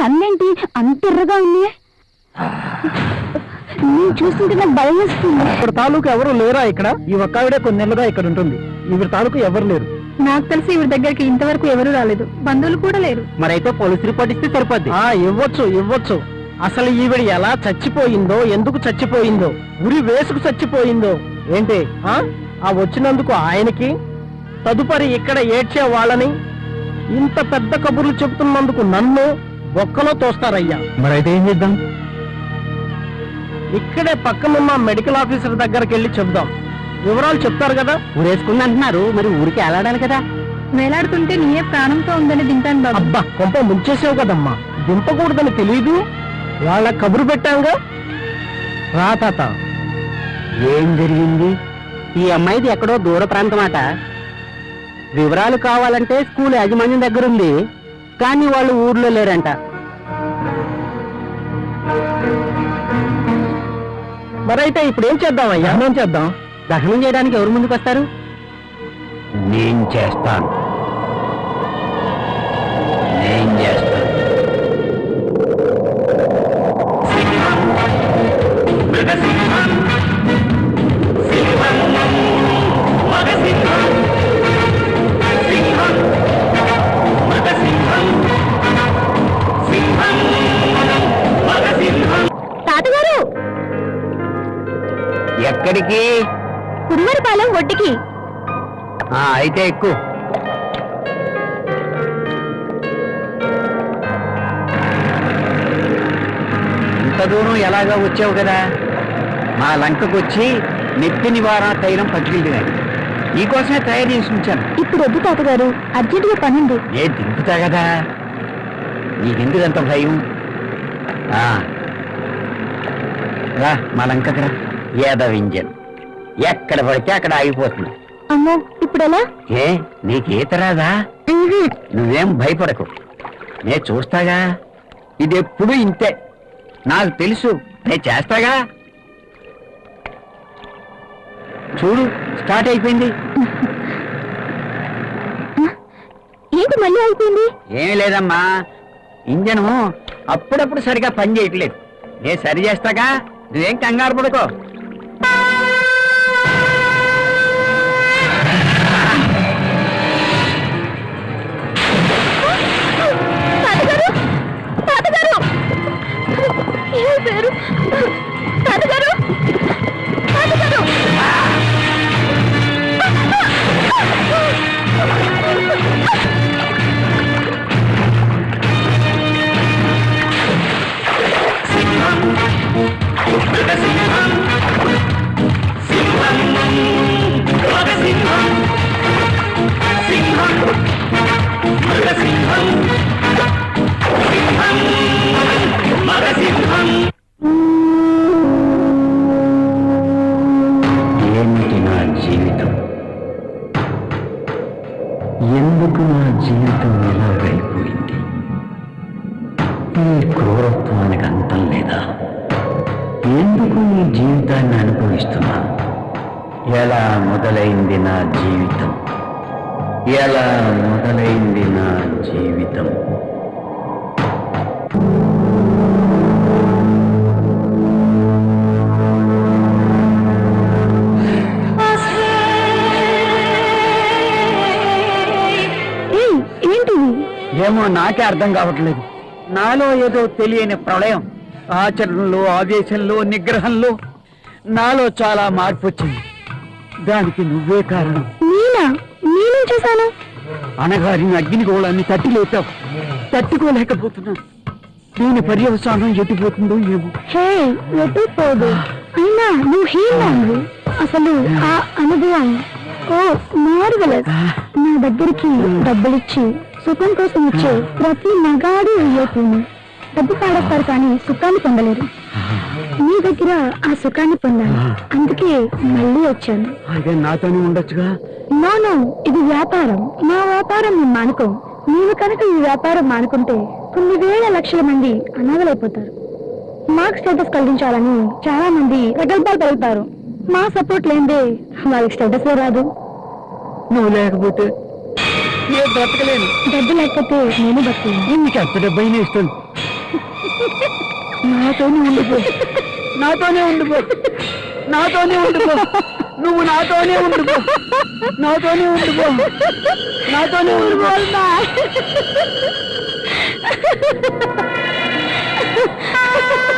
కన్నేంటి అంత ఎర్రగా ఉంది? నేను చూస్తుంటే నాకు భయం వేస్తుంది. ఇక్కడ తాలూకు ఎవరు లేరా ఇక్కడ? ఈ ఒక్కావిడే కొన్ని నెలలుగా ఇక్కడ ఉంటుంది. ఈవిడ తాలూకు ఎవరు లేరు? నాకు తెలిసి ఇవి దగ్గరికి ఇంతవరకు ఎవరు రాలేదు. బంధువులు కూడా లేరు. మరైతే పోలీస్ రిపోర్ట్ ఇస్తే సరిపోద్ది. ఆ ఇవ్వచ్చు ఇవ్వచ్చు. అసలు ఈవిడ ఎలా చచ్చిపోయిందో ఎందుకు చచ్చిపోయిందో ఉరి వేసుకు చచ్చిపోయిందో ఏంటి ఆ? ఆ వచ్చినందుకు ఆయనకి తదుపరి ఇక్కడ ఏడ్చే వాళ్ళని ఇంత పెద్ద కబుర్లు చెబుతున్నందుకు నన్ను బొక్కలో తోస్తారయ్యా. మరైతే ఏం చేద్దాం? ఇక్కడే పక్కనున్న మెడికల్ ఆఫీసర్ దగ్గరికి వెళ్ళి చెప్దాం. వివరాలు చెప్తారు కదా? ఊరేసుకుంది అంటున్నారు మరి ఊరికి వెళ్ళాడాలి కదా? వేలాడుతుంటే నీయే ప్రాణంతో ఉందని దింపాను బాబు. అబ్బా కొంప ముంచేసావు కదమ్మా. దింపకూడదని తెలీదు. వాళ్ళ కబురు పెట్టాంగా రా తాత. ఏం జరిగింది? ఈ అమ్మాయిది ఎక్కడో దూర ప్రాంతం అట వివరాలు కావాలంటే స్కూల్ యాజమాన్యం దగ్గర ఉంది కానీ వాళ్ళు ఊర్లో లేరంట. మరైతే ఇప్పుడు ఏం చేద్దాం అయ్యా ఏం చేద్దాం? దహనం చేయడానికి ఎవరు ముందుకు వస్తారు నేను చేస్తాను. ఆ, అయితే ఎక్కువ ఇంత దూరం ఎలాగా వచ్చావు కదా? మా లంకకు వచ్చి నెత్తి నివారణ తైలం పట్టుకెళ్తున్నాను నీకోసమే తయారు చేసి ఉంచాను. ఇప్పుడు వద్దు తాతగారు అర్జెంటుగా పనుంది. నేను దింపుతా కదా? నీకెందుకు అంత భయం రా మా లంకకు రా. ఏదవ ఇంజన్. ఎక్కడ పడితే అక్కడ ఆగిపోతుంది. అమ్మో ఇప్పుడు ఎలా ఏ నీకు ఈత రాదా నువ్వేం భయపడకు. నేను చూస్తాగా? ఇది ఎప్పుడు ఇంతే. నాకు తెలుసు. నేను చేస్తాగా? చూడు స్టార్ట్ అయిపోయింది. ఏంటి మళ్ళీ అయిపోయింది? ఏమీ లేదమ్మా. ఇంజను అప్పుడప్పుడు సరిగా పని చేయట్లేదు. నేను సరి చేస్తాగా? నువ్వేం కంగారు పడుకో. ఏమిటి నా జీవితం ఎందుకు నా ఈ క్రూరత్వానికి అంతం లేదా? ఎందుకు ఈ జీవితాన్ని అనుభవిస్తున్నా ఎలా మొదలైంది నా జీవితం? ఎలా మొదలైంది నా జీవితం? ఏమో నాకే అర్థం కావట్లేదు. నాలో ఏదో తెలియని ప్రళయం. ఆచరణలో ఆవేశంలో నిగ్రహంలో నాలో చాలా మార్పు వచ్చింది. దానికి నువ్వే కారణం. నేనా నేనేం చేశాను? అనగారిన అగ్నిగోళాన్ని తట్టి లేపావు తట్టుకోలేకపోతున్నాను దీని పర్యవసానం ఎటుపోతుందో ఏమో. హే ఎటు పోదు. అయినా నువ్వు అసలు ఆ. అనుభవం ఓ మార్వలస్. నా దగ్గరికి డబ్బులిచ్చి సుఖం కోసం వచ్చే ప్రతి మగాడు అయ్యేపోను డబ్బు పాడేస్తారు కానీ సుఖాన్ని పొందలేరు. నీ దగ్గర ఆ సుఖాన్ని పొందాను అందుకే మళ్ళీ వచ్చాను. అదే నాతోనే ఉండొచ్చుగా? నో నో ఇది వ్యాపారం. నా వ్యాపారం నేను మానుకో నీవు కనుక ఈ వ్యాపారం మానుకుంటే కొన్ని వేల లక్షల మంది అనాథలైపోతారు. మాకు స్టేటస్ కలిగించాలని చాలా మంది ప్రగల్భాలు పలుకుతారు. మా సపోర్ట్ లేదే వాళ్ళకి స్టేటస్ రాదు. నువ్వు లేకపోతే నేను బ్రతకలేను. డబ్బు లేకపోతే నేను బతుకులేను నీకు ఎంత డబ్బైనా ఇస్తుంది నాతోనే ఉండిపో. నాతోనే ఉండిపో. నాతోనే ఉండిపో. నువ్వు నాతోనే ఉండిపో. నాతోనే ఉండిపో. నాతోనే ఉండిపో. ఎందుకు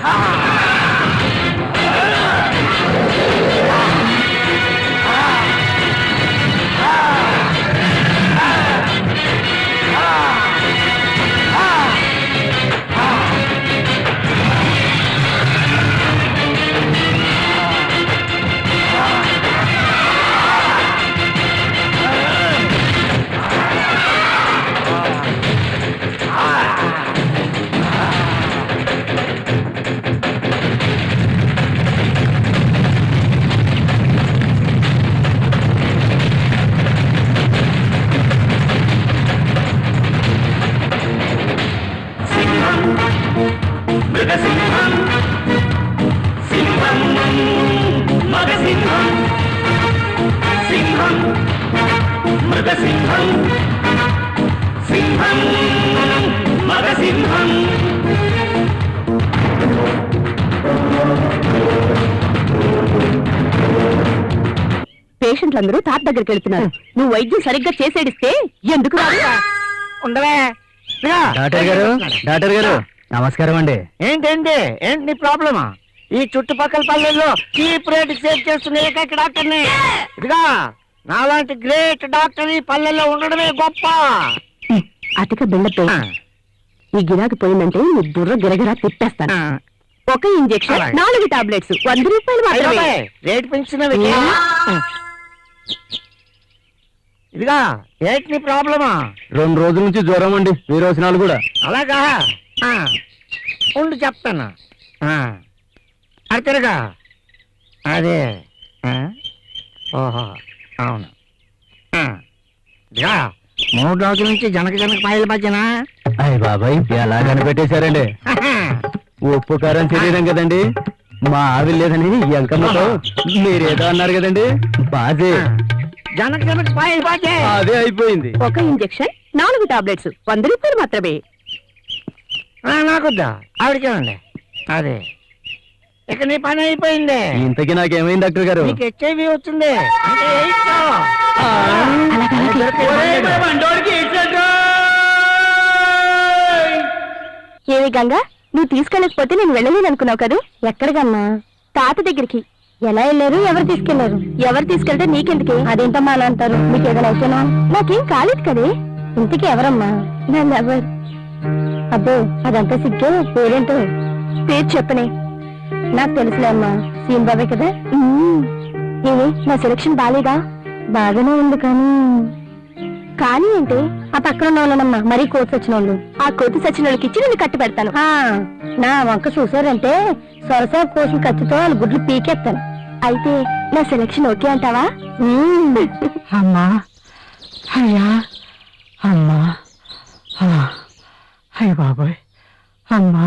Ha! నీకు పేషెంట్లందరూ తాత దగ్గరికి వెళ్తున్నారు. నువ్వు వైద్యం సరిగ్గా చేసేడిస్తే ఎందుకు రాదు? ఉండవే. డాక్టర్ గారు డాక్టర్ గారు నమస్కారం అండి. ఏంటండి? ఏంటి నీ ప్రాబ్లమా? ఈ చుట్టుపక్కల పల్లెల్లో చీప్ రేట్ సేవ్ చేస్తున్న ఏకైక డాక్టర్ని. ఇదిగా. నాలాంటి గ్రేట్ డాక్టర్ ఈ పల్లెల్లో ఉండడమే గొప్ప. అతిక బిళ్ళపై ఈ గిరాకి పోయిందంటే నీ బుర్ర గిరగిరా తిప్పేస్తాను. ఒక ఇంజెక్షన్. నాలుగు టాబ్లెట్స్ వంద రూపాయలు మాత్రమే. రేట్ పెంచినవి ఇదిగా ఏంటి నీ ప్రాబ్లమా? రెండు రోజుల నుంచి జ్వరం అండి విరోచనాలు కూడా. అలాగా? ఆ, ఉండు చెప్తాను. ఆ, అది తిరగా. అదే. ఆ, ఓహో. అవును. మూడు రోజుల నుంచి జనక జనక పాయల మధ్యన అయ్య బాబాయ్ ఎలా కనిపెట్టేశారండి? ఉప్పు కారం శరీరం కదండి? మా ఆవిడ లేదని ఎంకమ్మతో మీరేదో అన్నారు కదండి? బాజే. జనక జనక పాయల బాజే అదే అయిపోయింది. ఒక ఇంజెక్షన్ నాలుగు టాబ్లెట్స్ వంద రూపాయలు మాత్రమే. ఆ, నాకొద్దా? ఆవిడకేనండి అదే. ఇక నీ పని అయిపోయింది. ఇంతకీ నాకేమైంది డాక్టర్ గారు? నీకు హెచ్ఐవి వచ్చింది అంటే ఎయిడ్స్. ఏవి గంగా నువ్వు తీసుకెళ్ళకపోతే నేను వెళ్ళలేను అనుకున్నావు కదా? ఎక్కడికమ్మా తాత దగ్గరికి. ఎలా వెళ్ళారు? ఎవరు తీసుకెళ్ళారు ఎవరు తీసుకెళ్తే నీకెందుకు? అదేంటమ్మా అలా అంటారు? మీకు ఏదైనా అయితేనా? నాకేం కాలేదు కదే. ఇంతకీ ఎవరమ్మా? నన్ను ఎవరు అబ్బో అదంతా సిగ్గే. పేరేంటో? పేరు చెప్పనే. నాకు తెలుసులే అమ్మా. సీన్ బాబే కదా. ఏమి నా సెలక్షన్ బాలేదా? బాగానే ఉంది కానీ. కానీ ఏంటి? ఆ పక్కన ఉన్న వాళ్ళనమ్మా మరీ కోతి సచిన వాళ్ళు ఆ కోతి సచిన వాళ్ళకి ఇచ్చి నేను కట్టి పెడతాను. నా వంక చూసారంటే సొరసా కోసిన కత్తితో వాళ్ళ గుడ్లు పీకేస్తాను. అయితే నా సెలక్షన్ ఓకే అంటావా? అమ్మా. అయ్యా. అమ్మా. అయ్య బాబాయ్.